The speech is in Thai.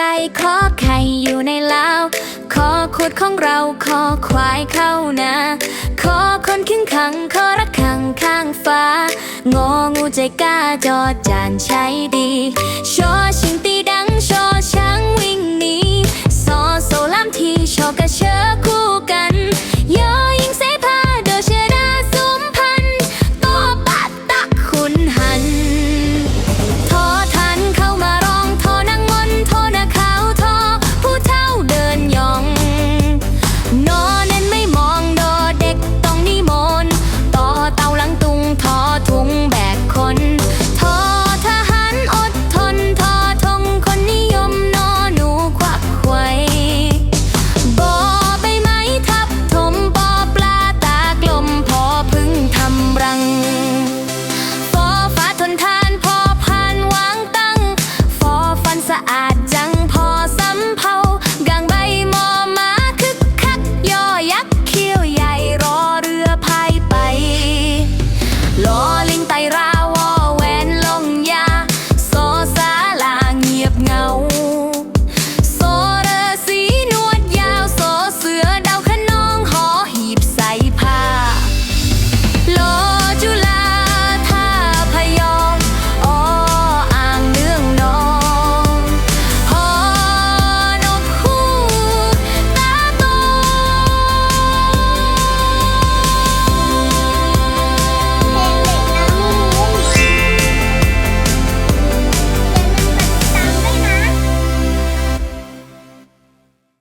ไก่ขอไข่อยู่ในเล้าขอขุดของเราขอควายเข้านาขอคนขึ้นขังขอรักขังข้างฟ้างองูใจกล้าจอจานใช้ดีชอชิงตีดังชอช้างวิ่งหนีซอโซลามทีชอกระเช สะอาดจังพอสำเภากางใบมอมาคึกคักย่อยักษ์เขี้ยวใหญ่รอเรือพายไปลอลิงไตรา